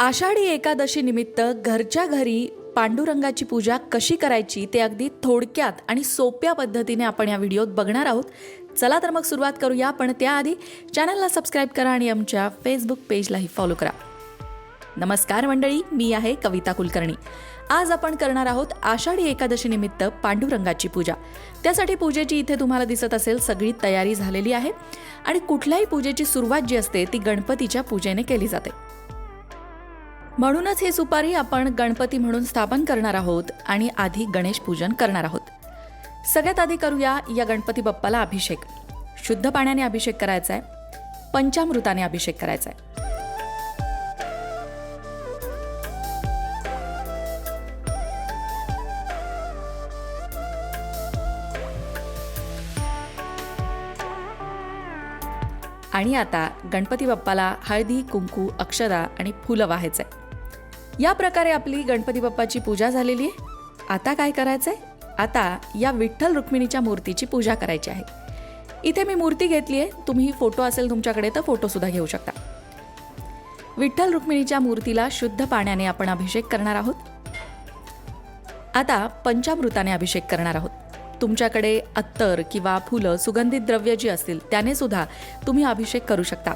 आषाढी एकादशी निमित्त घरच्या घरी पांडुरंगाची पूजा कशी करायची ते अगदी थोडक्यात आणि सोप्या पद्धतीने आपण या व्हिडिओत बघणार आहोत. चला तर मग सुरुवात करूया. पण त्याआधी चॅनलला सबस्क्राईब करा आणि आमच्या फेसबुक पेजलाही फॉलो करा. नमस्कार मंडळी मी आहे कविता कुलकर्णी. आज आपण करणार आहोत आषाढी एकादशी निमित्त पांडुरंगाची पूजा. त्यासाठी पूजेची इथे तुम्हाला दिसत असेल सगळी तयारी झालेली आहे आणि कुठल्याही पूजेची सुरुवात जी असते ती गणपतीच्या पूजेने केली जाते. म्हणूनच ही सुपारी आपण गणपती म्हणून स्थापन करणार आहोत आणि आधी गणेश पूजन करणार आहोत. सगळ्यात आधी करूया या गणपती बाप्पाला अभिषेक. शुद्ध पाण्याने अभिषेक करायचा आहे. पंचामृताने अभिषेक करायचा आहे. आणि आता गणपती बाप्पाला हळदी कुंकू अक्षदा आणि फुलं व्हायचंय या प्रकारे आपली गणपती बाप्पाची पूजा झालेली आहे. आता काय करायचंय? आता या विठ्ठल रुक्मिणीच्या मूर्तीची पूजा करायची आहे. इथे मी मूर्ती घेतली आहे. तुम्ही फोटो असेल तुमच्याकडे तर फोटोसुद्धा घेऊ शकता. विठ्ठल रुक्मिणीच्या मूर्तीला शुद्ध पाण्याने आपण अभिषेक करणार आहोत. आता पंचामृताने अभिषेक करणार आहोत. तुमच्याकडे अत्तर किंवा फुलं सुगंधित द्रव्य जी असतील त्याने सुद्धा तुम्ही अभिषेक करू शकता.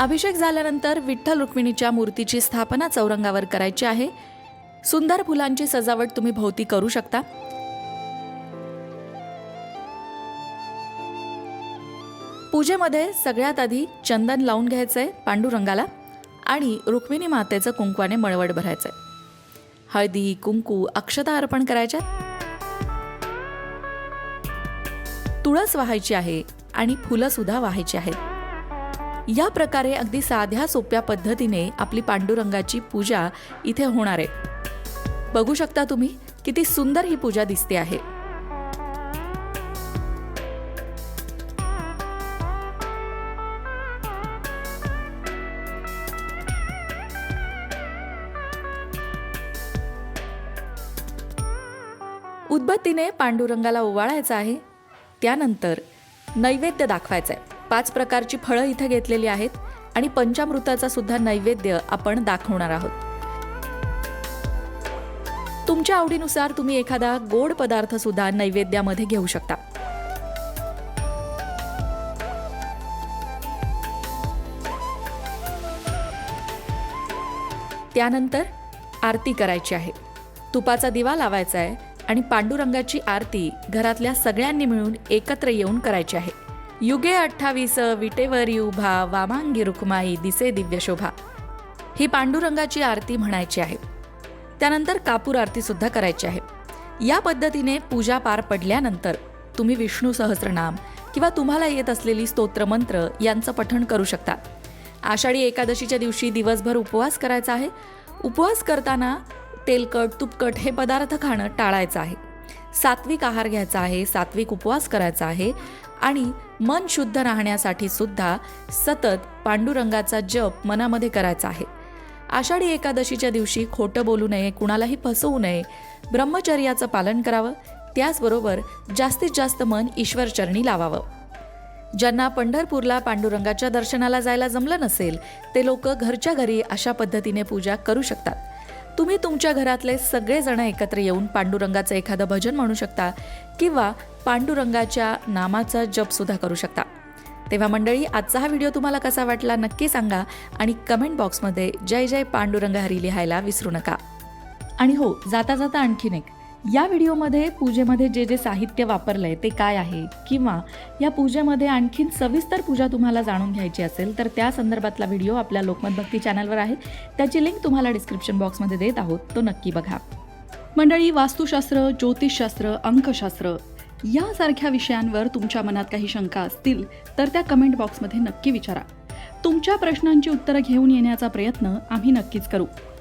अभिषेक झाल्यानंतर विठ्ठल रुक्मिणीच्या मूर्तीची स्थापना चौरंगावर करायची आहे. सुंदर फुलांची सजावट तुम्ही भोवती करू शकता. पूजेमध्ये सगळ्यात आधी चंदन लावून घ्यायचंय पांडुरंगाला आणि रुक्मिणी मातेचं कुंकवाने मळवट भरायचंय. हळदी कुंकू अक्षता अर्पण करायच्या तुळस वाहायची आहे आणि फुलंसुद्धा वाहायची आहेत. या प्रकारे अगदी साध्या सोप्या पद्धतीने आपली पांडुरंगाची पूजा इथे होणार आहे. बघू शकता तुम्ही किती सुंदर ही पूजा दिसते आहे. उदबत्तीने पांडुरंगाला ओवाळायचं आहे. त्यानंतर नैवेद्य दाखवायचं आहे पाच प्रकारची फळं इथं घेतलेली आहेत आणि पंचामृताचा सुद्धा नैवेद्य आपण दाखवणार आहोत. तुमच्या आवडीनुसार तुम्ही एखादा गोड पदार्थ सुद्धा नैवेद्यामध्ये घेऊ शकता. त्यानंतर आरती करायची आहे. तुपाचा दिवा लावायचा आहे आणि पांडुरंगाची आरती घरातल्या सगळ्यांनी मिळून एकत्र येऊन करायची आहे. युगे अठ्ठावीस विटेवर युभा वामांगी रुक्माई दिसे दिव्य शोभा. ही पांडुरंगाची आरती म्हणायची आहे. त्यानंतर कापूर आरती सुद्धा करायची आहे. या पद्धतीने पूजा पार पडल्यानंतर तुम्ही विष्णू सहस्रनाम किंवा तुम्हाला येत असलेली स्तोत्रमंत्र यांचं पठण करू शकता. आषाढी एकादशीच्या दिवशी दिवसभर उपवास करायचा आहे. उपवास करताना तेलकट तुपकट हे पदार्थ खाणं टाळायचं आहे. सात्विक आहार घ्यायचा आहे सात्विक उपवास करायचा आहे. आणि मन शुद्ध राहण्यासाठी सुद्धा सतत पांडुरंगाचा जप मनामध्ये करायचा आहे. आषाढी एकादशीच्या दिवशी खोटं बोलू नये कुणालाही फसवू नये ब्रह्मचर्याचं पालन करावं त्याचबरोबर जास्तीत जास्त मन ईश्वरचरणी लावावं. ज्यांना पंढरपूरला पांडुरंगाच्या दर्शनाला जायला जमलं नसेल ते लोक घरच्या घरी अशा पद्धतीने पूजा करू शकतात. तुम्ही तुमच्या घरातले सगळेजण एकत्र येऊन पांडुरंगाचं एखादं भजन म्हणू शकता किंवा पांडुरंगाच्या नामाचा जपसुद्धा करू शकता. तेव्हा मंडळी आजचा हा व्हिडिओ तुम्हाला कसा वाटला नक्की सांगा आणि कमेंट बॉक्समध्ये जय जय पांडुरंग हरी लिहायला विसरू नका. आणि हो जाता जाता आणखीन एक या व्हिडिओमध्ये पूजेमध्ये जे जे साहित्य वापरलं आहे ते काय आहे? किंवा या पूजेमध्ये आणखीन सविस्तर पूजा तुम्हाला जाणून घ्यायची असेल तर त्या संदर्भातला व्हिडिओ आपल्या लोकमत भक्ती चॅनलवर आहे. त्याची लिंक तुम्हाला डिस्क्रिप्शन बॉक्समध्ये देत आहोत तो नक्की बघा. मंडळी वास्तुशास्त्र ज्योतिषशास्त्र अंकशास्त्र यासारख्या विषयांवर तुमच्या मनात काही शंका असतील तर त्या कमेंट बॉक्समध्ये नक्की विचारा. तुमच्या प्रश्नांची उत्तरं घेऊन येण्याचा प्रयत्न आम्ही नक्कीच करू.